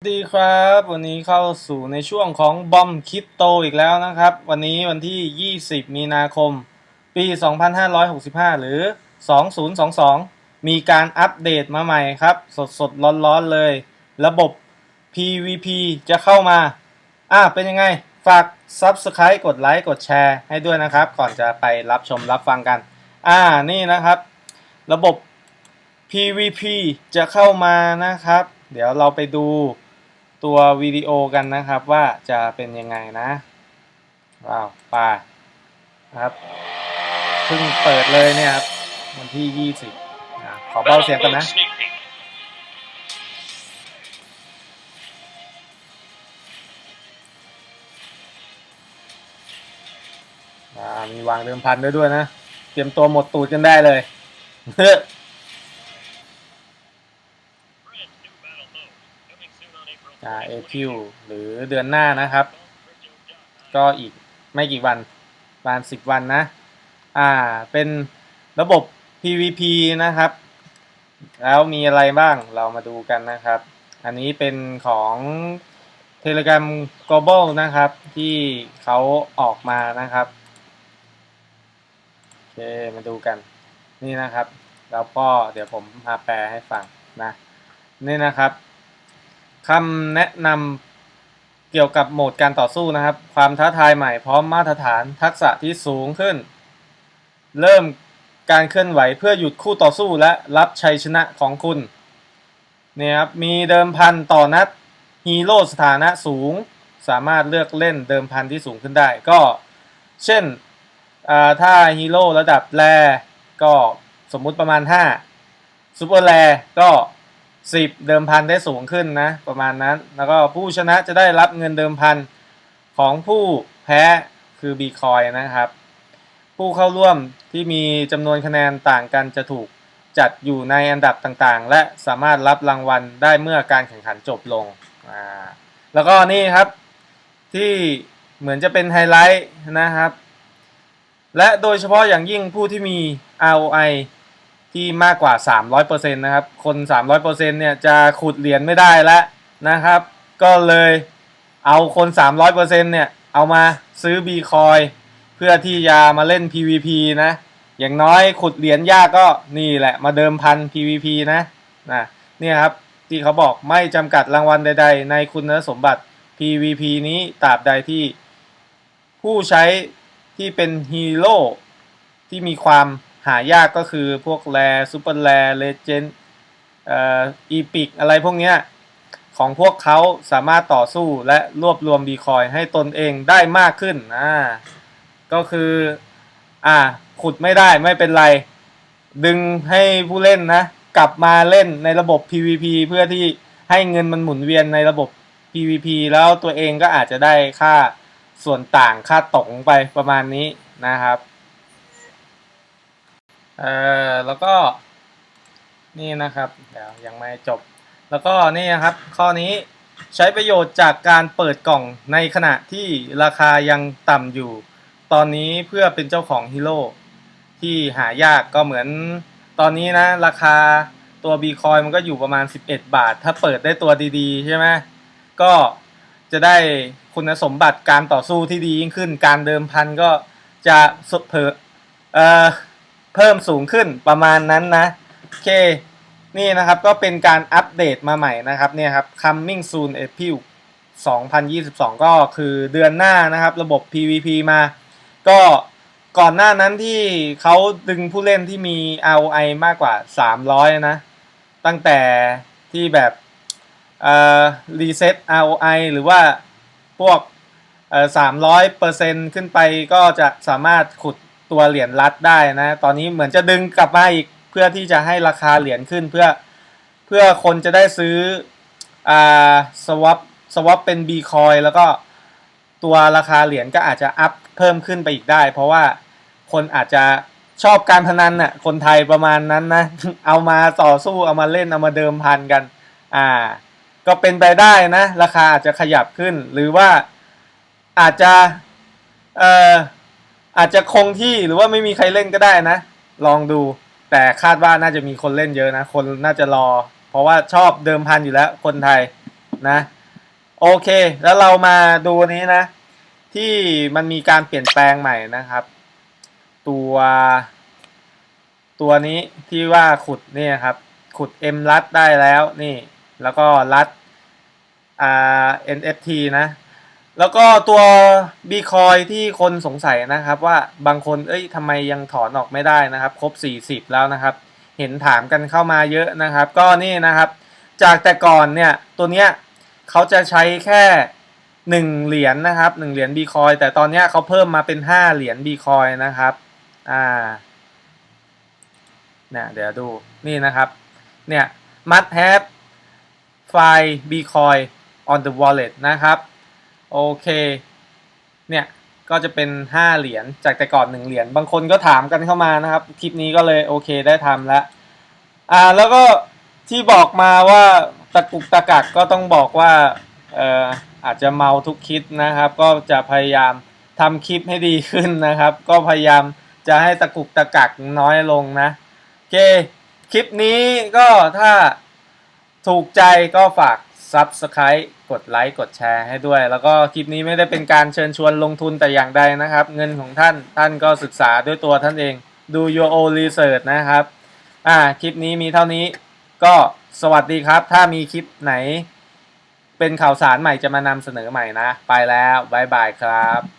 สวัสดีครับ วันนี้เข้าสู่ในช่วงของบอมคริปโตอีกแล้วนะครับ วันนี้วันที่ 20 มีนาคม ปี 2565 หรือ 2022 มีการอัปเดตมาใหม่ครับ สดสดร้อนร้อนๆเลย ระบบ PVP จะเข้ามา อะเป็นยังไง ฝาก Subscribe กดไลค์กดแชร์ให้ด้วยนะครับ ก่อนจะไปรับชมรับฟังกัน อ่านี่นะครับ ระบบ PVP จะเข้ามานะครับ เดี๋ยวเราไปดู ตัววิดีโอกันนะครับว่าจะเป็นยังไงนะว้าวป่านะครับเพิ่งเปิดเลยเนี่ยครับวันที่ 20อะขอเบาเสียงกันนะ มีวางเดิมพันด้วยด้วยนะ เตรียมตัวหมดตูดกันได้เลยาเอพิวหรือเดือนหน้านะครับ ก็อีกไม่กี่วันประมาณสิบวันนะอ่าเป็นระบบ PVP นะครับ แล้วมีอะไรบ้างเรามาดูกันนะครับ อันนี้เป็นของ Telegram Global นะครับ ที่เขาออกมานะครับโอเคมาดูกันนี่นะครับ แล้วก็เดี๋ยวผมมาแปลให้ฟังนะนี่นะครับ คำแนะนำเกี่ยวกับโหมดการต่อสู้นะครับ ความท้าทายใหม่พร้อมมาตรฐานทักษะที่สูงขึ้น เริ่มการเคลื่อนไหวเพื่อหยุดคู่ต่อสู้และรับชัยชนะของคุณเนี่ยครับมีเดิมพันต่อนัดฮีโร่สถานะสูง สามารถเลือกเล่นเดิมพันที่สูงขึ้นได้ ก็เช่นถ้าฮีโร่ระดับแรก็สมมุติประมาณ 5ซูเปอร์แรก็ 10 เดิมพันได้สูงขึ้นนะประมาณนั้น แล้วก็ผู้ชนะจะได้รับเงินเดิมพันของผู้แพ้คือบีคอยนะครับ ผู้เข้าร่วมที่มีจำนวนคะแนนต่างกันจะถูกจัดอยู่ในอันดับต่างๆ และสามารถรับรางวัลได้เมื่อการแข่งขันจบลงอ่าแล้วก็นี่ครับที่เหมือนจะเป็นไฮไลท์นะครับ และโดยเฉพาะอย่างยิ่งผู้ที่มี ROI ที่มากกว่า 300%นะครับ คน 300%เนี่ยจะขุดเหรียญไม่ได้แล้วนะครับ ก็เลยเอาคน 300%เนี่ยเอามาซื้อ B คอยเพื่อที่จะมาเล่น PVP นะ อย่างน้อยขุดเหรียญยากก็นี่แหละมาเดิมพัน PVP นะนะเนี่ยครับที่เขาบอกไม่จำกัดรางวัลใด ๆ ในคุณสมบัติ PVP นี้ตราบใดที่ผู้ใช้ที่เป็นฮีโร่ที่มีความ หายากก็คือพวกแรซูเปอร์แรเลเจนด์เอ่ออีพิกอะไรพวกเนี้ยของพวกเขาสามารถต่อสู้และรวบรวมดีคอยให้ตนเองได้มากขึ้นอ่าก็คืออ่าขุดไม่ได้ไม่เป็นไร ดึงให้ผู้เล่นนะ กลับมาเล่นในระบบ PVP เพื่อที่ให้เงินมันหมุนเวียนในระบบ PVP แล้วตัวเองก็อาจจะได้ค่าส่วนต่างค่าตกไปประมาณนี้นะครับ เออแล้วก็นี่นะครับเดี๋ยวยังไม่จบ แล้วก็นี่นะครับ ข้อนี้ใช้ประโยชน์จากการเปิดกล่องในขณะที่ราคายังต่ำอยู่ ตอนนี้เพื่อเป็นเจ้าของฮีโร่ที่หายากก็เหมือนตอนนี้นะ ราคาตัวบีคอยมันก็อยู่ประมาณ 11 บาท ถ้าเปิดได้ตัวดีๆ ใช่ไหมก็จะได้คุณสมบัติการต่อสู้ที่ดียิ่งขึ้น การเดิมพันก็จะสเผอเอ่อ เพิ่มสูงขึ้นประมาณนั้นนะโอเคนี่นะครับก็เป็นการอัปเดตมาใหม่นะครับเนี่ยครับ coming soon April 2022 ก็คือเดือนหน้านะครับ ระบบ PVP มา ก็ก่อนหน้านั้นที่เขาดึงผู้เล่นที่มี ROI มากกว่า 300 นะ ตั้งแต่ที่แบบเอ่อ reset ROI หรือว่าพวกเอ่อ300เปอร์เซ็นขึ้นไปก็จะสามารถขุด ตัวเหรียญรัดได้นะ ตอนนี้เหมือนจะดึงกลับมาอีกเพื่อที่จะให้ราคาเหรียญขึ้นเพื่อเพื่อคนจะได้ซื้ออ่าสวอปสวอปเป็น B คอยแล้วก็ตัวราคาเหรียญก็อาจจะอัพเพิ่มขึ้นไปอีกได้ เพราะว่าคนอาจจะชอบการพนันน่ะคนไทยประมาณนั้นนะ เอามาต่อสู้เอามาเล่นเอามาเดิมพันกัน อ่า ก็เป็นไปได้นะ ราคาอาจจะขยับขึ้น หรือว่าอาจจะเอ่อ อาจจะคงที่หรือว่าไม่มีใครเล่นก็ได้นะ ลองดู แต่คาดว่าน่าจะมีคนเล่นเยอะนะ คนน่าจะรอ เพราะว่าชอบเดิมพันอยู่แล้วคนไทยนะ โอเค แล้วเรามาดูนี้นะ ที่มันมีการเปลี่ยนแปลงใหม่นะครับ ตัว ตัวนี้ที่ว่าขุดเนี่ยครับ ขุด M รัดได้แล้วนี่ แล้วก็รัดอ่า NFT นะ แล้วก็ตัว b c o i ที่คนสงสัยนะครับว่าบางคนเอ้ยทำไมยังถอนออกไม่ได้นะครับ ครบ 40 แล้วนะครับ เห็นถามกันเข้ามาเยอะนะครับ ก็นี่นะครับ จากแต่ก่อนเนี่ยตัวเนี้ยเขาจะใช้แค่หนึ่งเหรียญนะครับหนึ่งเหรียญบีคอยแต่ตอนเนี้ยเขาเพิ่มมาเป็นห้าเหรียญบีคอยนะครับอ่าเนี่ยเดี๋ยวดูนี่นะครับเนี่ย must have file bitcoin on the wallet นะครับ โอเค เนี่ยก็จะเป็น 5 เหรียญจากแต่ก่อน 1 เหรียญบางคนก็ถามกันเข้ามานะครับ คลิปนี้ก็เลยโอเคได้ทำแล้วอ่าแล้วก็ที่บอกมาว่าตะกุกตะกักก็ต้องบอกว่าเอ่ออาจจะเมาทุกคลิปนะครับ ก็จะพยายามทำคลิปให้ดีขึ้นนะครับ ก็พยายามจะให้ตะกุกตะกักน้อยลงนะโอเคคลิปนี้ก็ถ้าถูกใจก็ฝาก Subscribe กดไลค์กดแชร์ให้ด้วย แล้วก็คลิปนี้ไม่ได้เป็นการเชิญชวนลงทุนแต่อย่างใดนะครับ เงินของท่านท่านก็ศึกษาด้วยตัวท่านเองดู your own research นะครับ อ่า คลิปนี้มีเท่านี้ ก็สวัสดีครับ ถ้ามีคลิปไหน เป็นข่าวสารใหม่จะมานำเสนอใหม่นะ ไปแล้ว บ๊ายบายครับ